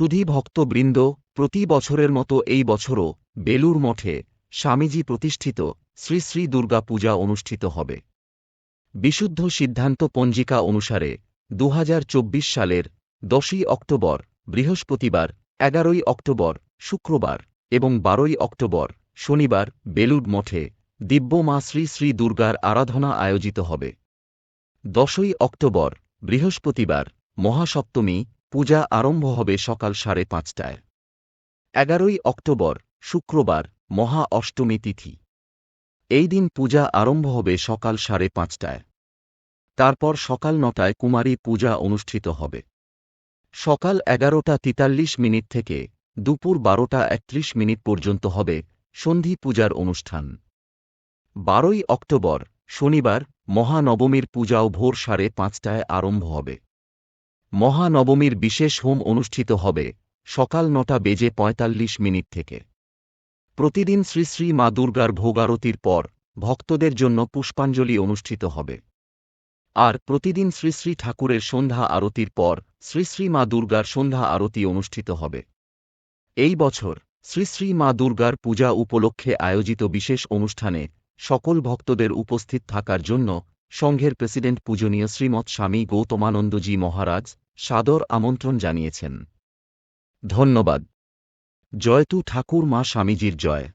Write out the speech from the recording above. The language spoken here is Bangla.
সুধী ভক্তবৃন্দ প্রতি বছরের মতো এই বছরও বেলুর মঠে স্বামীজি প্রতিষ্ঠিত শ্রী শ্রী দুর্গা পূজা অনুষ্ঠিত হবে। বিশুদ্ধ সিদ্ধান্ত পঞ্জিকা অনুসারে দু হাজার চব্বিশ সালের দশই অক্টোবর, বৃহস্পতিবার, এগারোই অক্টোবর, শুক্রবার এবং বারোই অক্টোবর, শনিবার বেলুড় মঠে দিব্য মা শ্রী শ্রী দুর্গার আরাধনা আয়োজিত হবে। দশই অক্টোবর, বৃহস্পতিবার, মহাসপ্তমী পূজা আরম্ভ হবে সকাল সাড়ে পাঁচটায়। এগারোই অক্টোবর, শুক্রবার, মহা অষ্টমী তিথি। এই দিন পূজা আরম্ভ হবে সকাল সাড়ে পাঁচটায়। তারপর সকাল নটায় কুমারী পূজা অনুষ্ঠিত হবে। সকাল এগারোটা তিতাল্লিশ মিনিট থেকে দুপুর বারোটা একত্রিশ মিনিট পর্যন্ত হবে সন্ধি পূজার অনুষ্ঠান। বারোই অক্টোবর, শনিবার, মহানবমীর পূজাও ভোর সাড়ে পাঁচটায় আরম্ভ হবে। মহানবমীর বিশেষ হোম অনুষ্ঠিত হবে সকাল নটা বেজে পঁয়তাল্লিশ মিনিট থেকে। প্রতিদিন শ্রী শ্রী মা দুর্গার ভোগারতির পর ভক্তদের জন্য পুষ্পাঞ্জলি অনুষ্ঠিত হবে। আর প্রতিদিন শ্রী শ্রী ঠাকুরের সন্ধ্যা আরতির পর শ্রী শ্রী মা দুর্গার সন্ধ্যা আরতি অনুষ্ঠিত হবে। এই বছর শ্রী শ্রী মা দুর্গার পূজা উপলক্ষে আয়োজিত বিশেষ অনুষ্ঠানে সকল ভক্তদের উপস্থিত থাকার জন্য সংঘের প্রেসিডেন্ট পূজনীয় শ্রীমৎ স্বামী গৌতমানন্দজি মহারাজ সাদর আমন্ত্রণ জানিয়েছেন। ধন্যবাদ। জয়তু ঠাকুর মা স্বামীজির জয়।